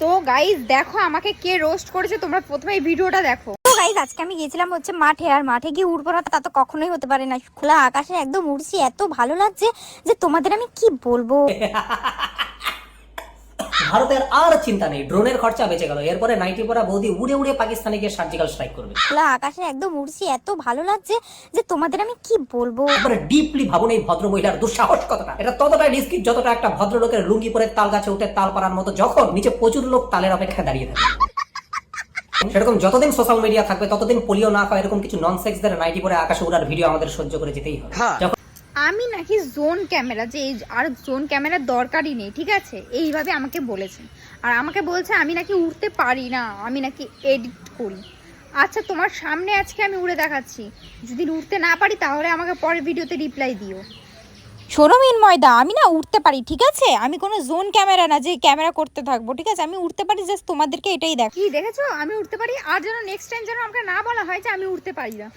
তো গাইজ দেখো আমাকে কে রোস্ট করেছে তোমরা প্রথমে এই ভিডিওটা দেখো। তো গাইজ আজকে আমি গেছিলাম হচ্ছে মাঠে আর মাঠে গিয়ে উঠবো না তা তো কখনোই হতে পারে না। খোলা আকাশে একদম উড়ছি এত ভালো লাগছে যে তোমাদের আমি কি বলব? ভারতের আর চিন্তা নেই। ড্রোনের খরচা বেঁচে গেল। এরপরে নাইটি পরা বৌদি উড়ে উড়ে পাকিস্তানে গিয়ে সার্জিক্যাল স্ট্রাইক করবে। আকাশে একদম উড়ছি এত ভালো লাগছে যে তোমাদের আমি কি বলব? একবারে ডিপলি ভাবুন এই ভদ্র মহিলার দুঃসাহস কতটা। এটা ততটাই রিস্কি যতটা একটা ভদ্রলোকের লুঙ্গি পরে তাল গাছে উঠে তাল পাড়ার মতো যখন নিচে প্রচুর লোক তালের অপেক্ষায় দাঁড়িয়ে থাকে। সেরকম যতদিন সোশ্যাল মিডিয়া থাকবে ততদিন পোলিও না খাওয়া এরকম কিছু নন সেক্সদের নাইটি পরে আকাশে উড়ার ভিডিও আমাদের সহ্য করে যেতেই হবে। যখন আমি নাকি জোন ক্যামেরা যে এই আর জোন ক্যামেরার দরকারই নেই ঠিক আছে? এইভাবে আমাকে বলেছেন। আর আমাকে বলছে আমি নাকি উড়তে পারি না আমি নাকি এডিট করি। আচ্ছা তোমার সামনে আজকে আমি উড়ে দেখাচ্ছি। যদি উড়তে না পারি তাহলে আমাকে পরের ভিডিওতে রিপ্লাই দিও। শোনো ময়দা আমি না উঠতে পারি ঠিক আছে? আমি কোনো জোন ক্যামেরা না যে ক্যামেরা করতে থাকব ঠিক আছে? আমি উঠতে পারি জাস্ট তোমাদেরকে এটাই দেখ। কি দেখেছ? আমি উঠতে পারি আর যেন নেক্সট টাইম যেন আমাকে না বলা হয় যে আমি উঠতে পারি না।